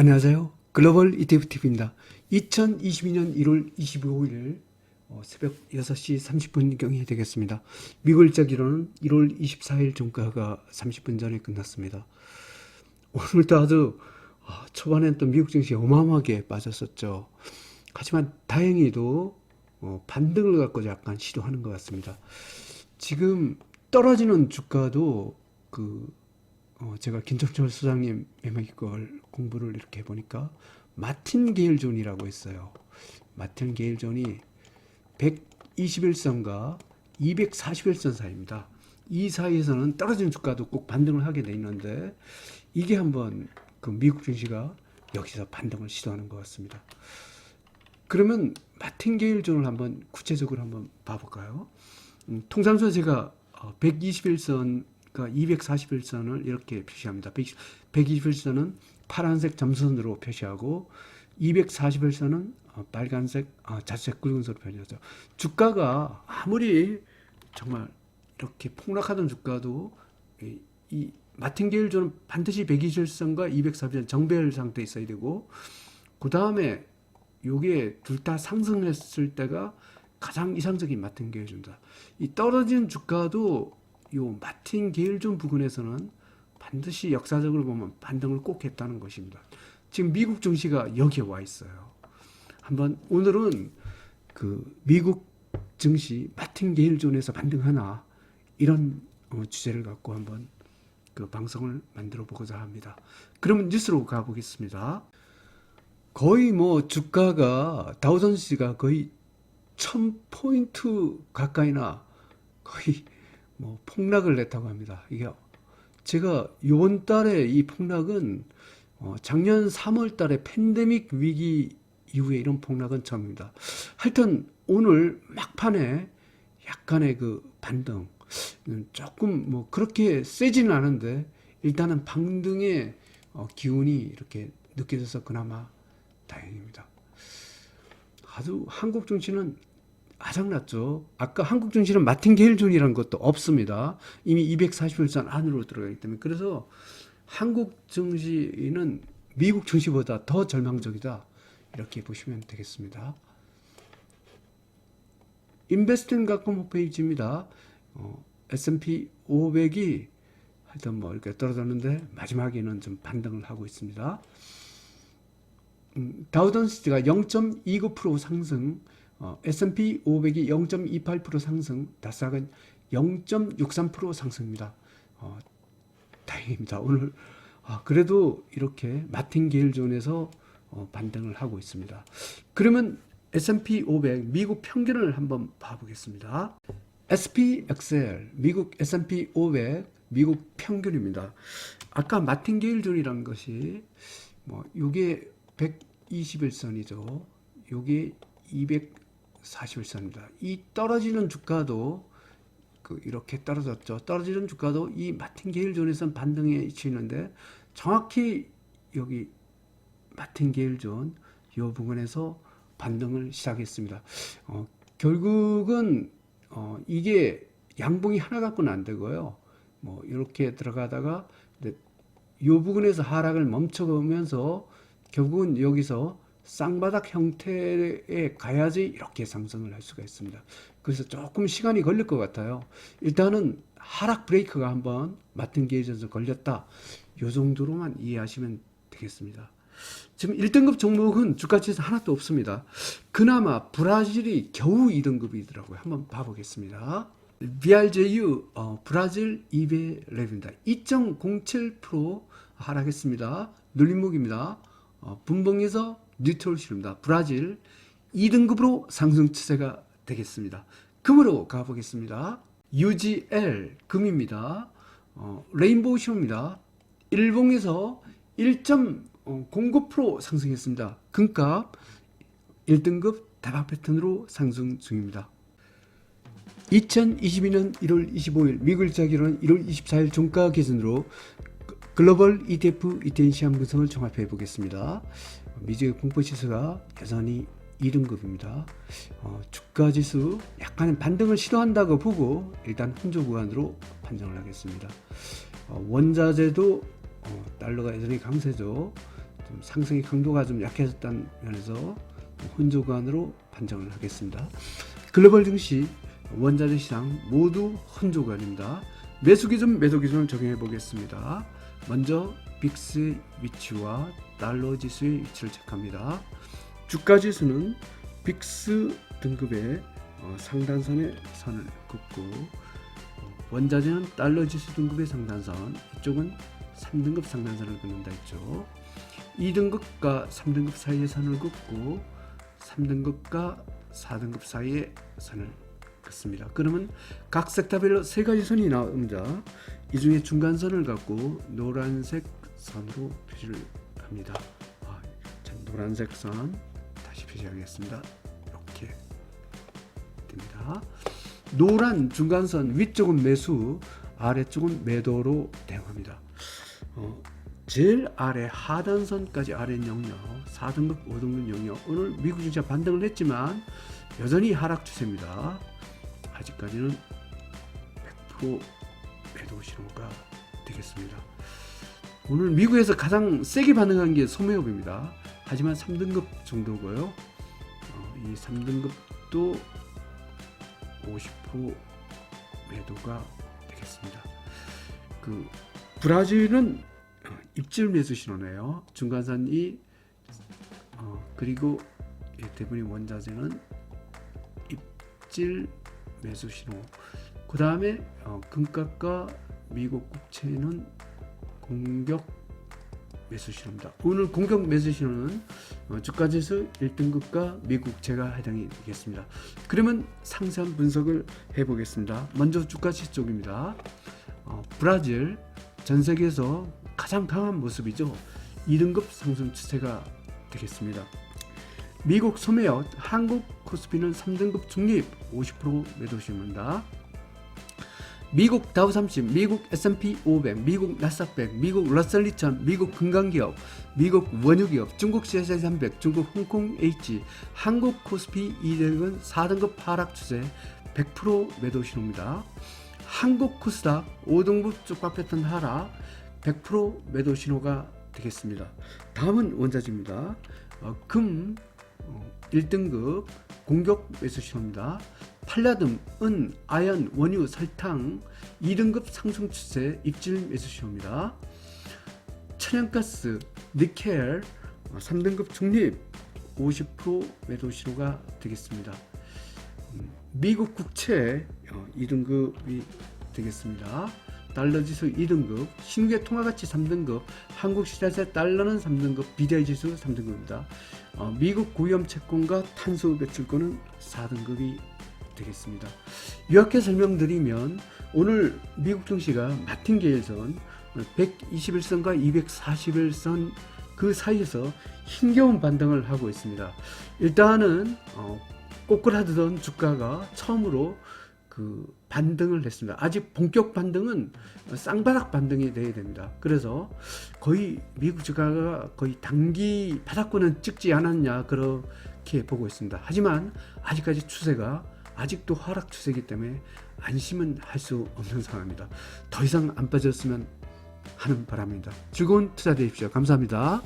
안녕하세요. 글로벌 ETF TV입니다. 2022년 1월 25일 어, 새벽 6시 30분경이 되겠습니다. 미국 일자 기로는 1월 24일 종가가 30분 전에 끝났습니다. 오늘도 아주 아, 초반엔 또 미국 증시 어마어마하게 빠졌었죠. 하지만 다행히도 어, 반등을 갖고 약간 시도하는 것 같습니다. 지금 떨어지는 주가도 그 어, 제가 김정철 소장님 매매기 걸 공부를 이렇게 해보니까 마틴 게일 존이라고 있어요. 마틴 게일 존이 121선과 241선 사이입니다. 이 사이에서는 떨어진 주가도 꼭 반등을 하게 돼 있는데 이게 한번 그 미국 증시가 여기서 반등을 시도하는 것 같습니다. 그러면 마틴 게일 존을 한번 구체적으로 한번 봐볼까요? 음, 통상적으로 제가 121선 그러니까 241선을 이렇게 표시합니다. 121선은 파란색 점선으로 표시하고 241선은 어, 빨간색 아, 자색 굵은선으로 표시하죠. 주가가 아무리 정말 이렇게 폭락하던 주가도 이, 이 마틴게일존은 반드시 121선과 241선 정배열 상태에 있어야 되고 그 다음에 요게 둘 다 상승했을 때가 가장 이상적인 마틴 게일존이다. 이 떨어진 주가도 요 마틴 게일존 부근에서는 반드시 역사적으로 보면 반등을 꼭 했다는 것입니다. 지금 미국 증시가 여기에 와 있어요. 한번 오늘은 그 미국 증시 마틴 게일존에서 반등하나 이런 어, 주제를 갖고 한번 그 방송을 만들어 보고자 합니다. 그러면 뉴스로 가보겠습니다. 거의 뭐 주가가 다우존스가 거의 1000포인트 가까이나 거의 뭐 폭락을 냈다고 합니다. 이게 제가 이번 달에 이 폭락은 어 작년 3월 달에 팬데믹 위기 이후에 이런 폭락은 처음입니다. 하여튼 오늘 막판에 약간의 그 반등 음, 조금 뭐 그렇게 세지는 않은데 일단은 반등의 어 기운이 이렇게 느껴져서 그나마 다행입니다. 아주 한국 증시는 아작났죠. 아까 한국 증시는 마틴게일 존이라는 것도 없습니다. 이미 241선 안으로 들어가기 때문에 그래서 한국 증시는 미국 증시보다 더 절망적이다. 이렇게 보시면 되겠습니다. 갖고 홈페이지입니다. 어, S&P 500이 하여튼 뭐 이렇게 떨어졌는데 마지막에는 좀 반등을 하고 있습니다. 음, 다우존스가 0.29% 상승, 어, S&P 500이 0.28% 상승, 나스닥은 0.63% 상승입니다. 어, 다행입니다. 오늘 아, 그래도 이렇게 마틴게일 존에서 어, 반등을 하고 있습니다. 그러면 S&P 500 미국 평균을 한번 봐보겠습니다. SPXL 미국 S&P 500 미국 평균입니다. 아까 마틴게일 존이라는 것이 뭐 요게 121선이죠. 요게 241선입니다. 이 떨어지는 주가도 그 이렇게 떨어졌죠. 떨어지는 주가도 이 마틴게일 존에선 반등에 치는데 정확히 여기 마틴게일 존요 부분에서 반등을 시작했습니다. 어, 결국은 어, 이게 양봉이 하나 갖고는 안 되고요. 뭐 이렇게 들어가다가 요 부분에서 하락을 멈춰가면서 결국은 여기서 쌍바닥 형태에 가야지 이렇게 상승을 할 수가 있습니다. 그래서 조금 시간이 걸릴 것 같아요. 일단은 하락 브레이크가 한번 맡은 게이전에서 걸렸다. 요 정도로만 이해하시면 되겠습니다. 지금 1등급 종목은 주가지수 하나도 없습니다. 그나마 브라질이 겨우 2등급이더라고요. 한번 봐보겠습니다. BRJU 어, 브라질 200랩입니다. 2.07% 하락했습니다. 눌림목입니다. 어, 분봉에서 뉴트럴실입니다. 브라질 2등급으로 상승 추세가 되겠습니다. 금으로 가보겠습니다. UGL 금입니다. 어, 레인보우 신호입니다. 일봉에서 1.09% 상승했습니다. 금값 1등급 다박 패턴으로 상승 중입니다. 2022년 1월 25일 미국 일자 기로는 1월 24일 종가 기준으로 글로벌 ETF 시한 분석을 종합해 보겠습니다. 미국의 공포 지수가 여전히 2등급입니다. 어, 주가 지수 약간 반등을 시도한다고 보고 일단 혼조 구간으로 판정을 하겠습니다. 어, 원자재도 어, 달러가 여전히 강세죠. 좀 상승의 강도가 좀 약해졌다는 면에서 혼조관으로 판정을 하겠습니다. 글로벌 증시, 원자재 시장 모두 혼조관입니다. 매수 기준, 매도 기준을 적용해 보겠습니다. 먼저 빅스의 위치와 달러 지수의 위치를 체크합니다. 주가 지수는 빅스 등급의 어, 상단선에 선을 긋고 어, 원자재는 달러 지수 등급의 상단선, 이쪽은 3등급 상단선을 긋는다 했죠. 2등급과 3등급 사이에 선을 긋고 3등급과 4등급 사이에 선을 긋습니다. 그러면 각 섹터별로 세 가지 선이 나옵니다. 이 중에 중간선을 갖고 노란색 선으로 표시를 합니다. 아, 자, 노란색 선 다시 표시하겠습니다. 이렇게 됩니다. 노란 중간선 위쪽은 매수, 아래쪽은 매도로 대응합니다. 어, 제일 아래 하단선까지 아래 영역 4등급 5등급 영역 오늘 미국 주가 반등을 했지만 여전히 하락 추세입니다 아직까지는 100% 매도 신호가 되겠습니다. 오늘 미국에서 가장 세게 반응한 게 소매업입니다. 하지만 3등급 정도고요. 어, 이 3등급도 50% 매도가 되겠습니다. 그 브라질은 어, 입질 매수 신호네요. 중간선이 어, 그리고 이 대부분 원자재는 입질 매수 신호. 그 다음에 어, 금값과 미국 국채는 공격 매수 신호입니다. 오늘 공격 매수 신호는 어, 주가지수 1등급과 미국 국채가 해당이 되겠습니다. 그러면 상세한 분석을 해보겠습니다. 먼저 주가지 쪽입니다. 어, 브라질 전 세계에서 가장 강한 모습이죠. 2등급 상승 추세가 되겠습니다. 미국 소매업, 한국 코스피는 3등급 중립 50% 매도심입니다. 미국 다우 30, 미국 S&P 500, 미국 나스닥 100, 미국 러셀 2000, 미국 금강기업, 미국 원유기업, 중국 CSI 300, 중국 홍콩 H, 한국 코스피 2등은 4등급 하락 추세 100% 매도 신호입니다. 한국 코스닥 5등급 쪽박 패턴 하락 100% 매도 신호가 되겠습니다. 다음은 원자재입니다. 어, 금 어, 1등급 공격 매수 신호입니다. 팔라듬, 은, 아연, 원유, 설탕 2등급 상승 추세 입질 매수 신호입니다. 천연가스, 니켈 어, 3등급 중립 50% 매도 신호가 되겠습니다. 음, 미국 국채 어, 2등급이 되겠습니다. 달러 지수 2등급, 신규 통화가치 3등급, 한국 시장세 달러는 3등급, 비대위 지수 3등급입니다. 어, 미국 고위험 채권과 탄소 배출권은 4등급이 되겠습니다. 요약해 설명드리면 오늘 미국 증시가 마틴 게일선 121선과 241선 그 사이에서 힘겨운 반등을 하고 있습니다. 일단은 어, 꼬꾸라드던 주가가 처음으로 그 반등을 했습니다. 아직 본격 반등은 쌍바닥 반등이 돼야 됩니다. 그래서 거의 미국 주가가 거의 단기 바닥권은 찍지 않았냐 그렇게 보고 있습니다. 하지만 아직까지 추세가 아직도 하락 추세이기 때문에 안심은 할 수 없는 상황입니다. 더 이상 안 빠졌으면 하는 바람입니다. 즐거운 투자 되십시오. 감사합니다.